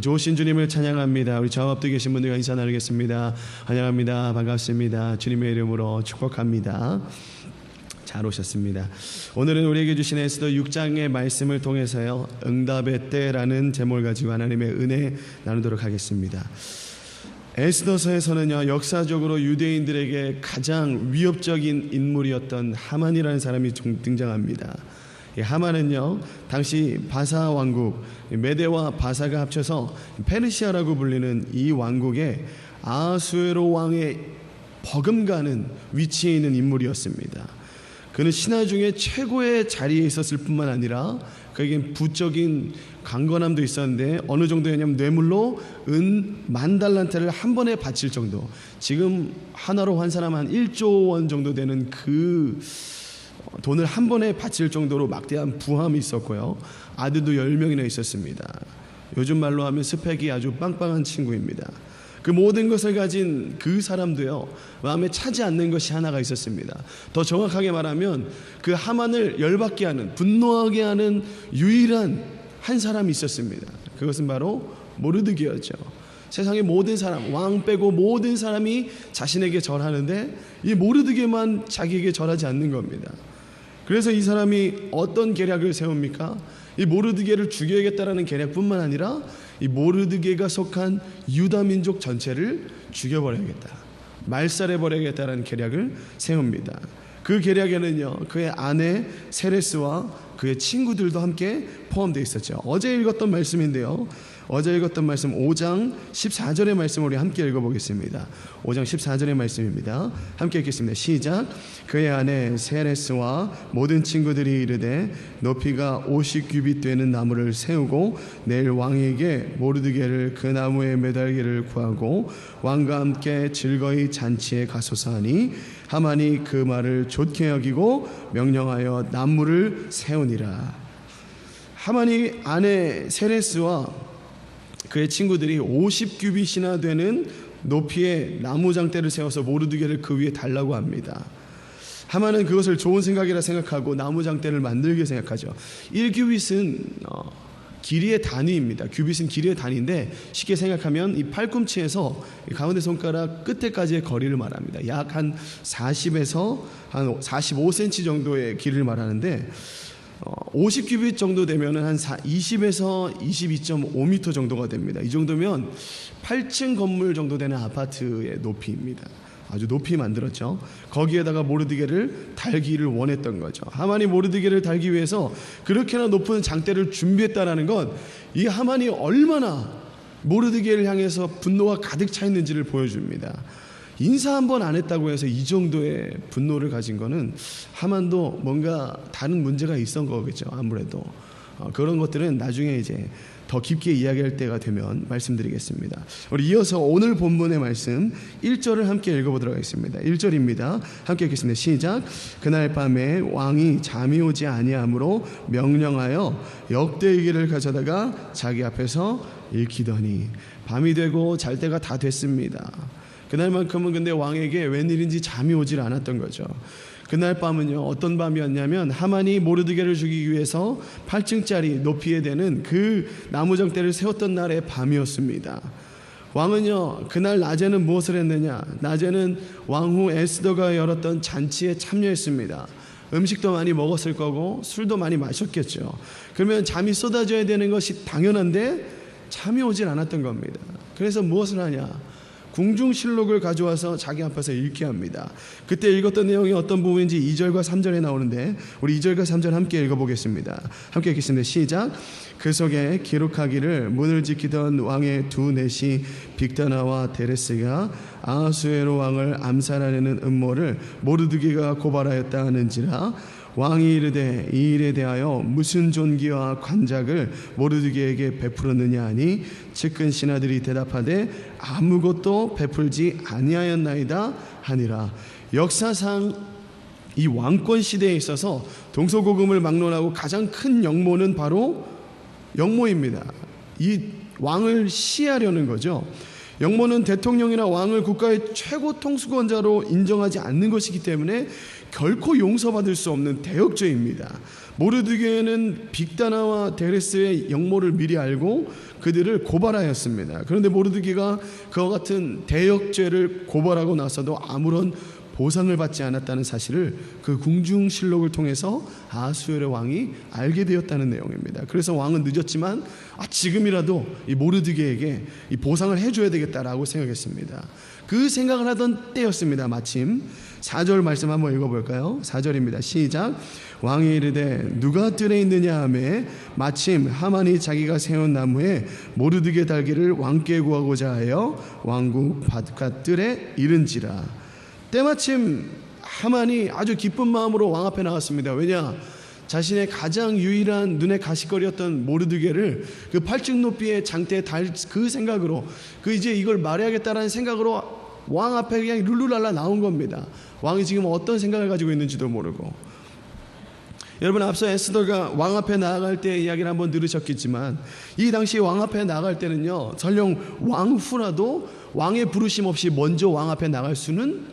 좋으신 주님을 찬양합니다. 우리 저 앞에 계신 분들과 인사 나누겠습니다. 환영합니다. 반갑습니다. 주님의 이름으로 축복합니다. 잘 오셨습니다. 오늘은 우리에게 주신 에스더 6장의 말씀을 통해서요. 응답의 때라는 제목을 가지고 하나님의 은혜 나누도록 하겠습니다. 에스더서에서는요 역사적으로 유대인들에게 가장 위협적인 인물이었던 하만이라는 사람이 등장합니다. 하만은요 당시 바사 왕국 메데와 바사가 합쳐서 페르시아라고 불리는 이 왕국의 아수에로 왕의 버금가는 위치에 있는 인물이었습니다. 그는 신하 중에 최고의 자리에 있었을 뿐만 아니라 그에겐 부적인 강건함도 있었는데 어느 정도였냐면 뇌물로 은 만 달란트를 한 번에 바칠 정도. 지금 하나로 환산하면 한 1조 원 정도 되는 그 돈을 한 번에 바칠 정도로 막대한 부함이 있었고요. 아들도 10명이나 있었습니다. 요즘 말로 하면 스펙이 아주 빵빵한 친구입니다. 그 모든 것을 가진 그 사람도요 마음에 차지 않는 것이 하나가 있었습니다. 더 정확하게 말하면 그 하만을 열받게 하는 분노하게 하는 유일한 한 사람이 있었습니다. 그것은 바로 모르드기였죠. 세상의 모든 사람, 왕 빼고 모든 사람이 자신에게 절하는데 이 모르드게만 자기에게 절하지 않는 겁니다. 그래서 이 사람이 어떤 계략을 세웁니까? 이 모르드게를 죽여야겠다라는 계략뿐만 아니라 이 모르드게가 속한 유다 민족 전체를 죽여버려야겠다. 말살해버려야겠다라는 계략을 세웁니다. 그 계략에는요, 그의 아내 세레스와 그의 친구들도 함께 포함되어 있었죠. 어제 읽었던 말씀인데요. 어제 읽었던 말씀 5장 14절의 말씀 우리 함께 읽어보겠습니다. 5장 14절의 말씀입니다. 함께 읽겠습니다. 시작. 그의 아내 세레스와 모든 친구들이 이르되 높이가 50규빗 되는 나무를 세우고 내일 왕에게 모르드게를 그 나무에 매달기를 구하고 왕과 함께 즐거이 잔치에 가소서 하니 하만이 그 말을 좋게 여기고 명령하여 나무를 세우니라. 하만이 아내 세레스와 그의 친구들이 50규빗이나 되는 높이의 나무 장대를 세워서 모르드게를 그 위에 달라고 합니다. 하만은 그것을 좋은 생각이라 생각하고 나무 장대를 만들게 생각하죠. 1규빗은 어, 길이의 단위입니다. 규빗은 길이의 단위인데 쉽게 생각하면 이 팔꿈치에서 가운데 손가락 끝에까지의 거리를 말합니다. 약 한 40에서 한 45cm 정도의 길이를 말하는데 50규빗 어, 정도 되면은 한 20에서 22.5m 정도가 됩니다. 이 정도면 8층 건물 정도 되는 아파트의 높이입니다. 아주 높이 만들었죠. 거기에다가 모르드게를 달기를 원했던 거죠. 하만이 모르드게를 달기 위해서 그렇게나 높은 장대를 준비했다라는 건 이 하만이 얼마나 모르드게를 향해서 분노가 가득 차 있는지를 보여줍니다. 인사 한 번 안 했다고 해서 이 정도의 분노를 가진 거는 하만도 뭔가 다른 문제가 있었던 거겠죠. 아무래도 어, 그런 것들은 나중에 이제 더 깊게 이야기할 때가 되면 말씀드리겠습니다. 우리 이어서 오늘 본문의 말씀 1절을 함께 읽어보도록 하겠습니다. 1절입니다. 함께 읽겠습니다. 시작. 그날 밤에 왕이 잠이 오지 아니하므로 명령하여 역대기를 가져다가 자기 앞에서 읽히더니 밤이 되고 잘 때가 다 됐습니다. 그날만큼은 근데 왕에게 웬일인지 잠이 오질 않았던 거죠. 그날 밤은요 어떤 밤이었냐면 하만이 모르드게를 죽이기 위해서 8층짜리 높이에 되는 그 나무정대를 세웠던 날의 밤이었습니다. 왕은요 그날 낮에는 무엇을 했느냐? 낮에는 왕후 에스더가 열었던 잔치에 참여했습니다. 음식도 많이 먹었을 거고 술도 많이 마셨겠죠. 그러면 잠이 쏟아져야 되는 것이 당연한데 잠이 오질 않았던 겁니다. 그래서 무엇을 하냐? 궁중실록을 가져와서 자기 앞에서 읽게 합니다. 그때 읽었던 내용이 어떤 부분인지 2절과 3절에 나오는데 우리 2절과 3절 함께 읽어보겠습니다. 함께 읽겠습니다. 시작. 그 속에 기록하기를 문을 지키던 왕의 두 넷이 빅다나와 데레스가 아수에로 왕을 암살하려는 음모를 모르드기가 고발하였다 하는지라 왕이 이르되 이 일에 대하여 무슨 존귀와 관작을 모르드게에게 베풀었느냐 하니 측근 신하들이 대답하되 아무것도 베풀지 아니하였나이다 하니라 역사상 이 왕권 시대에 있어서 동서고금을 막론하고 가장 큰 역모는 바로 역모입니다. 이 왕을 시하려는 거죠. 영모는 대통령이나 왕을 국가의 최고 통수권자로 인정하지 않는 것이기 때문에 결코 용서받을 수 없는 대역죄입니다. 모르드게는 빅다나와 데레스의 역모를 미리 알고 그들을 고발하였습니다. 그런데 모르드게가 그와 같은 대역죄를 고발하고 나서도 아무런 보상을 받지 않았다는 사실을 그 궁중실록을 통해서 아수엘의 왕이 알게 되었다는 내용입니다. 그래서 왕은 늦었지만 아, 지금이라도 이 모르드게에게 이 보상을 해줘야 되겠다라고 생각했습니다. 그 생각을 하던 때였습니다. 마침 4절 말씀 한번 읽어볼까요? 4절입니다. 시작. 왕이 이르되 누가 뜰에 있느냐 하매 마침 하만이 자기가 세운 나무에 모르드게 달기를 왕께 구하고자 하여 왕국 바깥 뜰에 이른지라 때마침 하만이 아주 기쁜 마음으로 왕 앞에 나왔습니다. 왜냐? 자신의 가장 유일한 눈에 가시거리였던 모르드게를 그 팔ጭ 높이의 장대에 달 그 생각으로 그 이제 이걸 말해야겠다라는 생각으로 왕 앞에 그냥 룰루랄라 나온 겁니다. 왕이 지금 어떤 생각을 가지고 있는지도 모르고 여러분 앞서 에스더가 왕 앞에 나아갈 때 이야기를 한번 들으셨겠지만 이 당시 왕 앞에 나갈 때는요 설령 왕후라도 왕의 부르심 없이 먼저 왕 앞에 나갈 수는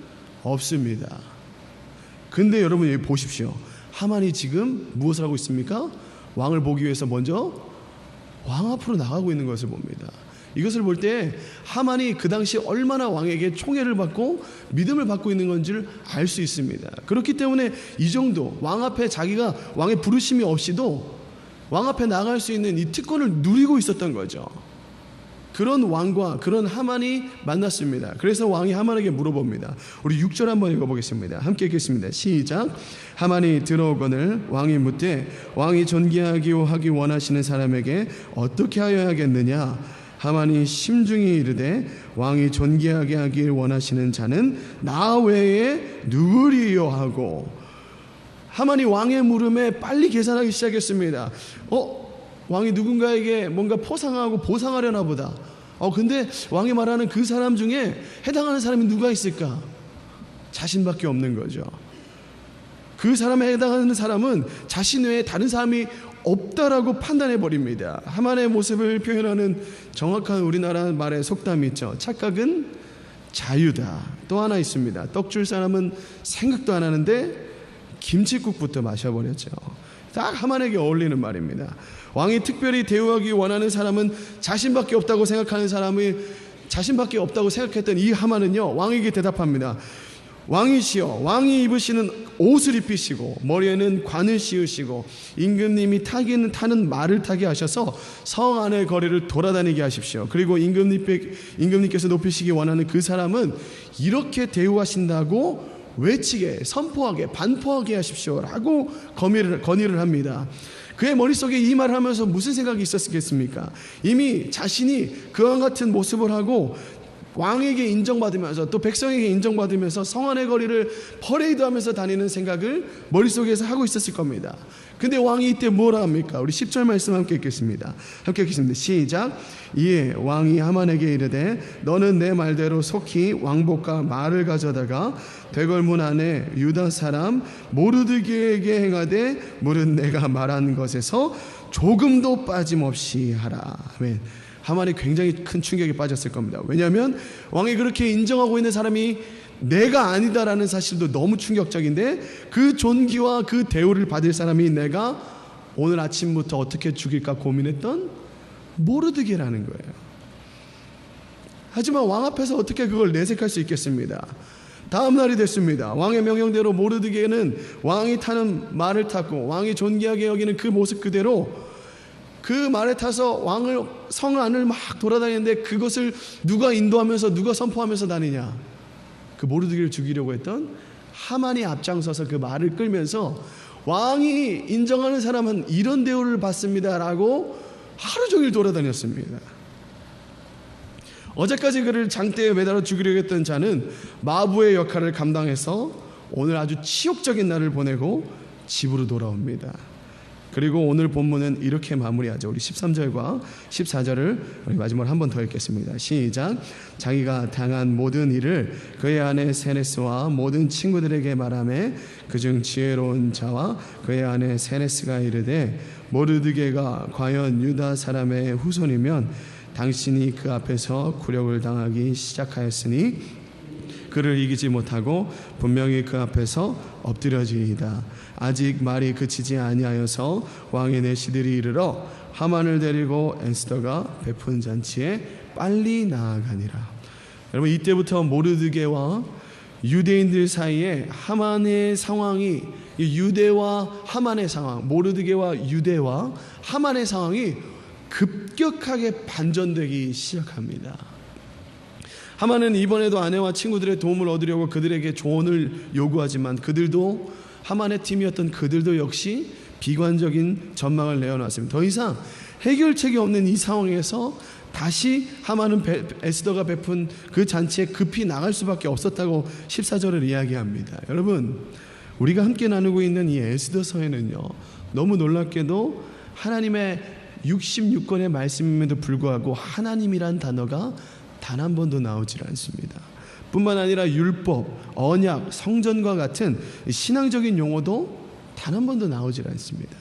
없습니다. 근데 여러분 여기 보십시오. 하만이 지금 무엇을 하고 있습니까? 왕을 보기 위해서 먼저 왕 앞으로 나가고 있는 것을 봅니다. 이것을 볼 때 하만이 그 당시 얼마나 왕에게 총애를 받고 믿음을 받고 있는 건지를 알 수 있습니다. 그렇기 때문에 이 정도 왕 앞에 자기가 왕의 부르심이 없이도 왕 앞에 나갈 수 있는 이 특권을 누리고 있었던 거죠. 그런 왕과 그런 하만이 만났습니다. 그래서 왕이 하만에게 물어봅니다. 우리 6절 한번 읽어보겠습니다. 함께 읽겠습니다. 시작. 하만이 들어오거늘 왕이 묻되 왕이 존귀하기 하기 원하시는 사람에게 어떻게 하여야겠느냐? 하만이 심중히 이르되 왕이 존귀하게 하길 원하시는 자는 나 외에 누구리요 하고 하만이 왕의 물음에 빨리 계산하기 시작했습니다. 어? 왕이 누군가에게 뭔가 포상하고 보상하려나 보다. 어, 근데 왕이 말하는 그 사람 중에 해당하는 사람이 누가 있을까? 자신밖에 없는 거죠. 그 사람에 해당하는 사람은 자신 외에 다른 사람이 없다라고 판단해 버립니다. 하만의 모습을 표현하는 정확한 우리나라 말의 속담이 있죠. 착각은 자유다. 또 하나 있습니다. 떡 줄 사람은 생각도 안 하는데 김치국부터 마셔버렸죠. 딱 하만에게 어울리는 말입니다. 왕이 특별히 대우하기 원하는 사람은 자신밖에 없다고 생각하는 사람이 자신밖에 없다고 생각했던 이 하만은요 왕에게 대답합니다. 왕이시여 왕이 입으시는 옷을 입히시고 머리에는 관을 씌우시고 임금님이 타기는 타는 말을 타게 하셔서 성 안의 거리를 돌아다니게 하십시오. 그리고 임금님, 임금님께서 높이시기 원하는 그 사람은 이렇게 대우하신다고 외치게 선포하게 반포하게 하십시오라고 건의를, 건의를 합니다. 그의 머릿속에 이 말을 하면서 무슨 생각이 있었겠습니까? 이미 자신이 그와 같은 모습을 하고 왕에게 인정받으면서 또 백성에게 인정받으면서 성안의 거리를 퍼레이드하면서 다니는 생각을 머릿속에서 하고 있었을 겁니다. 근데 왕이 이때 뭐라 합니까? 우리 10절 말씀 함께 읽겠습니다. 함께 읽겠습니다. 시작. 이에 왕이 하만에게 이르되 너는 내 말대로 속히 왕복과 말을 가져다가 대궐문 안에 유다 사람 모르드게에게 행하되 물은 내가 말한 것에서 조금도 빠짐없이 하라. 아멘. 하만이 굉장히 큰 충격에 빠졌을 겁니다. 왜냐하면 왕이 그렇게 인정하고 있는 사람이 내가 아니다라는 사실도 너무 충격적인데 그 존귀와 그 대우를 받을 사람이 내가 오늘 아침부터 어떻게 죽일까 고민했던 모르드게라는 거예요. 하지만 왕 앞에서 어떻게 그걸 내색할 수 있겠습니다. 다음 날이 됐습니다. 왕의 명령대로 모르드게는 왕이 타는 말을 탔고 왕이 존귀하게 여기는 그 모습 그대로 그 말에 타서 왕을 성 안을 막 돌아다니는데 그것을 누가 인도하면서 누가 선포하면서 다니냐? 그 모르드기를 죽이려고 했던 하만이 앞장서서 그 말을 끌면서 왕이 인정하는 사람은 이런 대우를 받습니다라고 하루 종일 돌아다녔습니다. 어제까지 그를 장대에 매달아 죽이려고 했던 자는 마부의 역할을 감당해서 오늘 아주 치욕적인 날을 보내고 집으로 돌아옵니다. 그리고 오늘 본문은 이렇게 마무리하죠. 우리 13절과 14절을 우리 마지막으로 한 번 더 읽겠습니다. 시작. 자기가 당한 모든 일을 그의 아내 세네스와 모든 친구들에게 말하며 그중 지혜로운 자와 그의 아내 세네스가 이르되 모르드게가 과연 유다 사람의 후손이면 당신이 그 앞에서 굴욕을 당하기 시작하였으니 그를 이기지 못하고 분명히 그 앞에서 엎드려지이다. 아직 말이 그치지 아니하여서 왕의 내시들이 이르러 하만을 데리고 에스더가 베푼 잔치에 빨리 나아가니라. 여러분 이때부터 모르드게와 유대인들 사이에 하만의 상황이 이 유대와 하만의 상황, 모르드게와 유대와 하만의 상황이 급격하게 반전되기 시작합니다. 하만은 이번에도 아내와 친구들의 도움을 얻으려고 그들에게 조언을 요구하지만 그들도 하만의 팀이었던 그들도 역시 비관적인 전망을 내어놨습니다. 더 이상 해결책이 없는 이 상황에서 다시 하만은 베- 에스더가 베푼 그 잔치에 급히 나갈 수밖에 없었다고 14절을 이야기합니다. 여러분, 우리가 함께 나누고 있는 이 에스더서에는요. 너무 놀랍게도 하나님의 66권의 말씀임에도 불구하고 하나님이란 단어가 단 한 번도 나오질 않습니다. 뿐만 아니라 율법, 언약, 성전과 같은 신앙적인 용어도 단 한 번도 나오질 않습니다.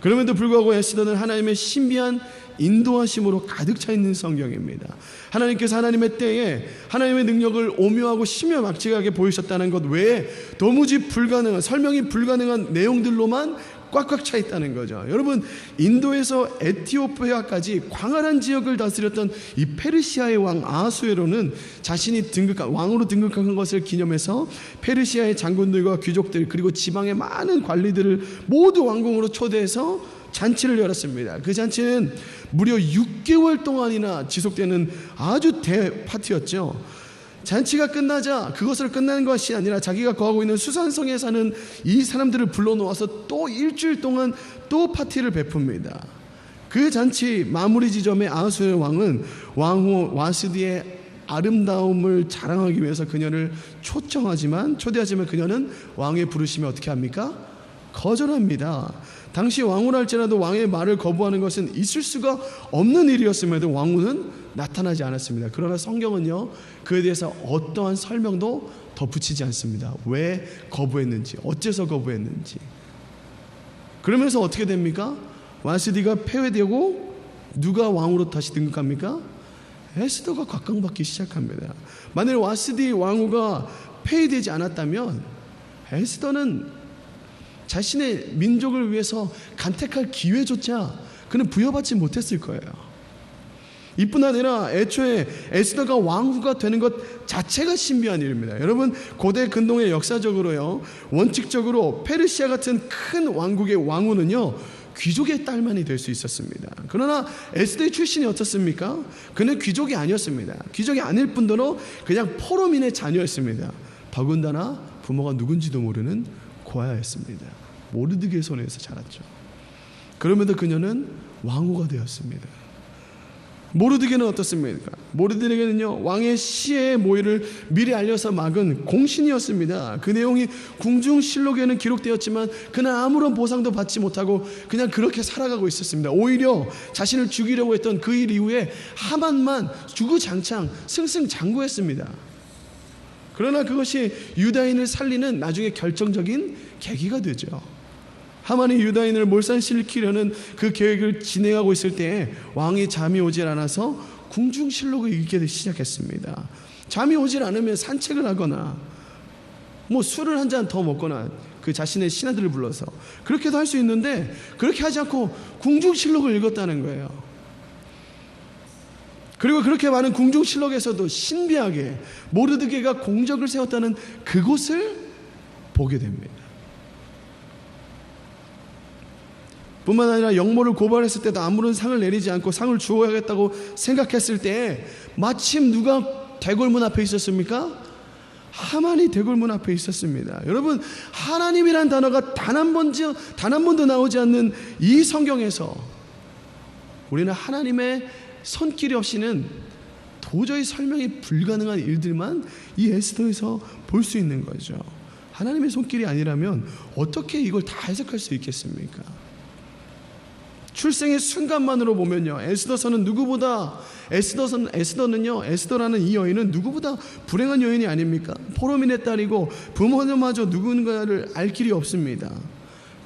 그럼에도 불구하고 에스더는 하나님의 신비한 인도하심으로 가득 차 있는 성경입니다. 하나님께서 하나님의 때에 하나님의 능력을 오묘하고 심야막직하게 보이셨다는 것 외에 도무지 불가능한 설명이 불가능한 내용들로만 꽉꽉 차 있다는 거죠. 여러분 인도에서 에티오피아까지 광활한 지역을 다스렸던 이 페르시아의 왕 아수에로는 자신이 등극한 왕으로 등극한 것을 기념해서 페르시아의 장군들과 귀족들 그리고 지방의 많은 관리들을 모두 왕궁으로 초대해서 잔치를 열었습니다. 그 잔치는 무려 6개월 동안이나 지속되는 아주 대 파티였죠. 잔치가 끝나자 그것을 끝나는 것이 아니라 자기가 거하고 있는 수산성에 사는 이 사람들을 불러놓아서 또 일주일 동안 또 파티를 베풉니다. 그 잔치 마무리 지점에 아하수의 왕은 왕후 와스디의 아름다움을 자랑하기 위해서 그녀를 초청하지만 초대하지만 그녀는 왕의 부르심에 어떻게 합니까? 거절합니다. 당시 왕후랄지라도 왕의 말을 거부하는 것은 있을 수가 없는 일이었음에도 왕후는 나타나지 않았습니다. 그러나 성경은요 그에 대해서 어떠한 설명도 덧붙이지 않습니다. 왜 거부했는지, 어째서 거부했는지. 그러면서 어떻게 됩니까? 와스디가 폐회되고 누가 왕으로 다시 등극합니까? 에스더가 각광받기 시작합니다. 만일 와스디 왕후가 폐위되지 않았다면 에스더는 자신의 민족을 위해서 간택할 기회조차 그는 부여받지 못했을 거예요. 이뿐 아니라 애초에 에스더가 왕후가 되는 것 자체가 신비한 일입니다. 여러분 고대 근동의 역사적으로요 원칙적으로 페르시아 같은 큰 왕국의 왕후는요 귀족의 딸만이 될 수 있었습니다. 그러나 에스더의 출신이 어떻습니까? 그는 귀족이 아니었습니다. 귀족이 아닐 뿐더러 그냥 포로민의 자녀였습니다. 더군다나 부모가 누군지도 모르는 고아였습니다. 모르드게의 손에서 자랐죠. 그럼에도 그녀는 왕후가 되었습니다. 모르드게는 어떻습니까? 모르드게는요 왕의 시의 모의를 미리 알려서 막은 공신이었습니다. 그 내용이 궁중실록에는 기록되었지만 그는 아무런 보상도 받지 못하고 그냥 그렇게 살아가고 있었습니다. 오히려 자신을 죽이려고 했던 그 일 이후에 하만만 주구장창 승승장구했습니다. 그러나 그것이 유다인을 살리는 나중에 결정적인 계기가 되죠. 하만이 유다인을 몰살시키려는 그 계획을 진행하고 있을 때에 왕이 잠이 오질 않아서 궁중실록을 읽게 시작했습니다. 잠이 오질 않으면 산책을 하거나 뭐 술을 한 잔 더 먹거나 그 자신의 신하들을 불러서 그렇게도 할 수 있는데 그렇게 하지 않고 궁중실록을 읽었다는 거예요. 그리고 그렇게 많은 궁중실록에서도 신비하게 모르드게가 공적을 세웠다는 그곳을 보게 됩니다. 뿐만 아니라 영모를 고발했을 때도 아무런 상을 내리지 않고 상을 주어야겠다고 생각했을 때 마침 누가 대궐문 앞에 있었습니까? 하만이 대궐문 앞에 있었습니다. 여러분 하나님이란 단어가 단 한 번도 단 한 번도 나오지 않는 이 성경에서 우리는 하나님의 손길이 없이는 도저히 설명이 불가능한 일들만 이 에스더에서 볼 수 있는 거죠. 하나님의 손길이 아니라면 어떻게 이걸 다 해석할 수 있겠습니까? 출생의 순간만으로 보면요. 에스더서는 누구보다 에스더선 에스더는요. 에스더라는 이 여인은 누구보다 불행한 여인이 아닙니까? 포로민의 딸이고 부모님마저 누군가를 알 길이 없습니다.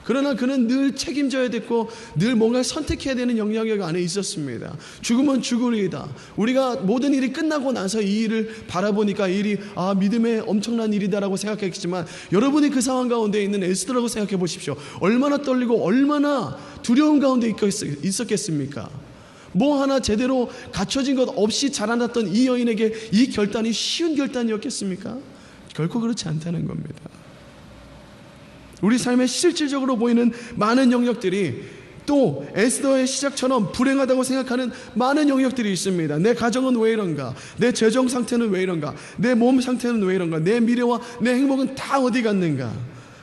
그러나 그는 늘 책임져야 됐고 늘 뭔가를 선택해야 되는 영향력 안에 있었습니다. 죽으면 죽으리이다. 우리가 모든 일이 끝나고 나서 이 일을 바라보니까 이 일이 아 믿음의 엄청난 일이다라고 생각했지만 여러분이 그 상황 가운데 있는 에스더라고 생각해 보십시오. 얼마나 떨리고 얼마나 두려운 가운데 있- 있었겠습니까? 뭐 하나 제대로 갖춰진 것 없이 자라났던 이 여인에게 이 결단이 쉬운 결단이었겠습니까? 결코 그렇지 않다는 겁니다. 우리 삶에 실질적으로 보이는 많은 영역들이 또 에스더의 시작처럼 불행하다고 생각하는 많은 영역들이 있습니다. 내 가정은 왜 이런가? 내 재정 상태는 왜 이런가? 내 몸 상태는 왜 이런가? 내 미래와 내 행복은 다 어디 갔는가?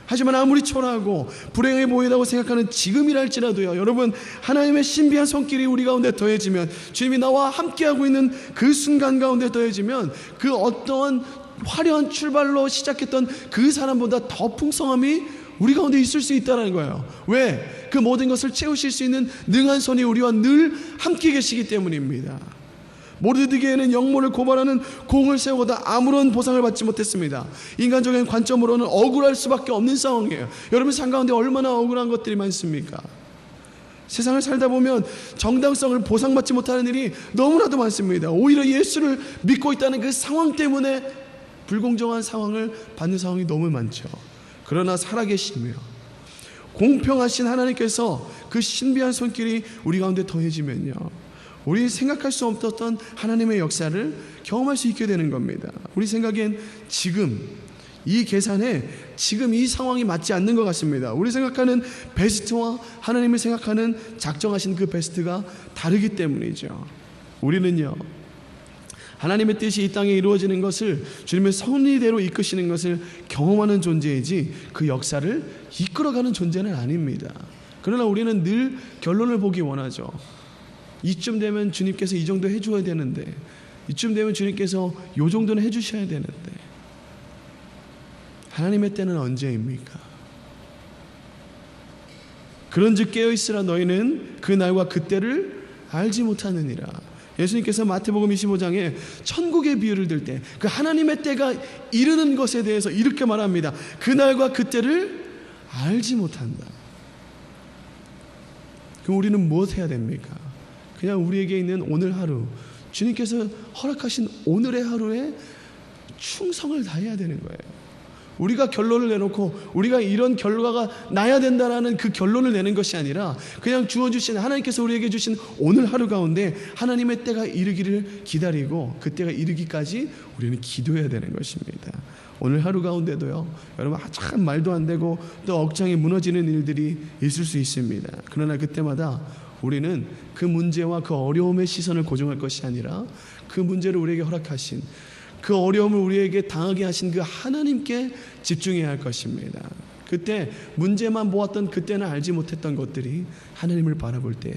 하지만 아무리 초라하고 불행해 보이다고 생각하는 지금이랄지라도요, 여러분, 하나님의 신비한 손길이 우리 가운데 더해지면, 주님이 나와 함께하고 있는 그 순간 가운데 더해지면, 그 어떠한 화려한 출발로 시작했던 그 사람보다 더 풍성함이 우리 가운데 있을 수 있다는 거예요. 왜? 그 모든 것을 채우실 수 있는 능한 손이 우리와 늘 함께 계시기 때문입니다. 모르드게에는 영모를 고발하는 공을 세우고도 아무런 보상을 받지 못했습니다. 인간적인 관점으로는 억울할 수밖에 없는 상황이에요. 여러분 삶 가운데 얼마나 억울한 것들이 많습니까? 세상을 살다 보면 정당성을 보상받지 못하는 일이 너무나도 많습니다. 오히려 예수를 믿고 있다는 그 상황 때문에 불공정한 상황을 받는 상황이 너무 많죠. 그러나 살아계시며 공평하신 하나님께서 그 신비한 손길이 우리 가운데 더해지면요. 우리 생각할 수 없었던 하나님의 역사를 경험할 수 있게 되는 겁니다. 우리 생각엔 지금 이 계산에 지금 이 상황이 맞지 않는 것 같습니다. 우리 생각하는 베스트와 하나님이 생각하는 작정하신 그 베스트가 다르기 때문이죠. 우리는요. 하나님의 뜻이 이 땅에 이루어지는 것을 주님의 섭리대로 이끄시는 것을 경험하는 존재이지 그 역사를 이끌어가는 존재는 아닙니다. 그러나 우리는 늘 결론을 보기 원하죠. 이쯤 되면 주님께서 이 정도 해줘야 되는데, 이쯤 되면 주님께서 요 정도는 해주셔야 되는데, 하나님의 때는 언제입니까? 그런즉 깨어 있으라 너희는 그 날과 그 때를 알지 못하느니라. 예수님께서 마태복음 25장에 천국의 비유를 들 때 그 하나님의 때가 이르는 것에 대해서 이렇게 말합니다. 그 날과 그 때를 알지 못한다. 그럼 우리는 무엇 해야 됩니까? 그냥 우리에게 있는 오늘 하루, 주님께서 허락하신 오늘의 하루에 충성을 다해야 되는 거예요. 우리가 결론을 내놓고 우리가 이런 결과가 나야 된다라는 그 결론을 내는 것이 아니라 그냥 주어주신 하나님께서 우리에게 주신 오늘 하루 가운데 하나님의 때가 이르기를 기다리고 그 때가 이르기까지 우리는 기도해야 되는 것입니다. 오늘 하루 가운데도요, 여러분 참 말도 안 되고 또 억장이 무너지는 일들이 있을 수 있습니다. 그러나 그때마다 우리는 그 문제와 그 어려움의 시선을 고정할 것이 아니라 그 문제를 우리에게 허락하신 그 어려움을 우리에게 당하게 하신 그 하나님께 집중해야 할 것입니다. 그때 문제만 보았던 그때는 알지 못했던 것들이 하나님을 바라볼 때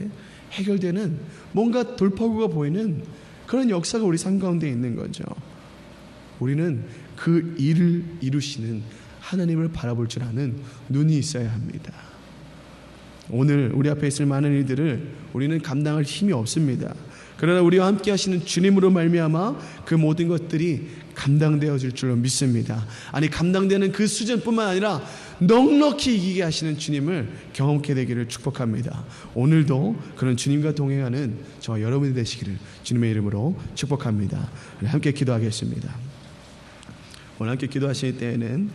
해결되는 뭔가 돌파구가 보이는 그런 역사가 우리 삶 가운데 있는 거죠. 우리는 그 일을 이루시는 하나님을 바라볼 줄 아는 눈이 있어야 합니다. 오늘 우리 앞에 있을 많은 일들을 우리는 감당할 힘이 없습니다. 그러나 우리와 함께 하시는 주님으로 말미암아 그 모든 것들이 감당되어 질 줄로 믿습니다. 아니 감당되는 그 수준뿐만 아니라 넉넉히 이기게 하시는 주님을 경험케 되기를 축복합니다. 오늘도 그런 주님과 동행하는 저 여러분이 되시기를 주님의 이름으로 축복합니다. 함께 기도하겠습니다. 오늘 함께 기도하실 때에는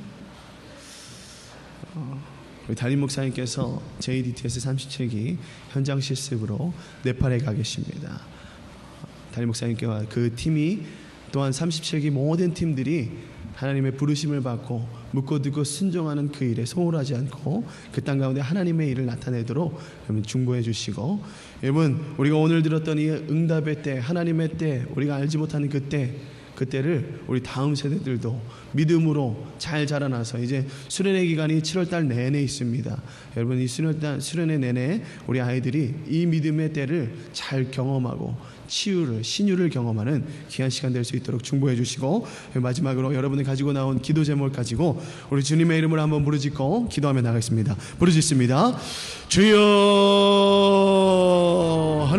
어, 우리 담임 목사님께서 JDTS 37기 현장 실습으로 네팔에 가 계십니다. 담임 목사님께와 그 팀이 또한 37기 모든 팀들이 하나님의 부르심을 받고 묻고 듣고 순종하는 그 일에 소홀하지 않고 그 땅 가운데 하나님의 일을 나타내도록 여러분 중보해 주시고 여러분 우리가 오늘 들었던 이 응답의 때 하나님의 때 우리가 알지 못하는 그때 그때를 우리 다음 세대들도 믿음으로 잘 자라나서 이제 수련회 기간이 7월 달 내내 있습니다. 여러분 이 수련회 달 수련회 내내 우리 아이들이 이 믿음의 때를 잘 경험하고 치유를 신유를 경험하는 귀한 시간 될 수 있도록 중보해 주시고 마지막으로 여러분이 가지고 나온 기도 제목을 가지고 우리 주님의 이름을 한번 부르짖고 기도하며 나가겠습니다. 부르짖습니다. 주여 하나님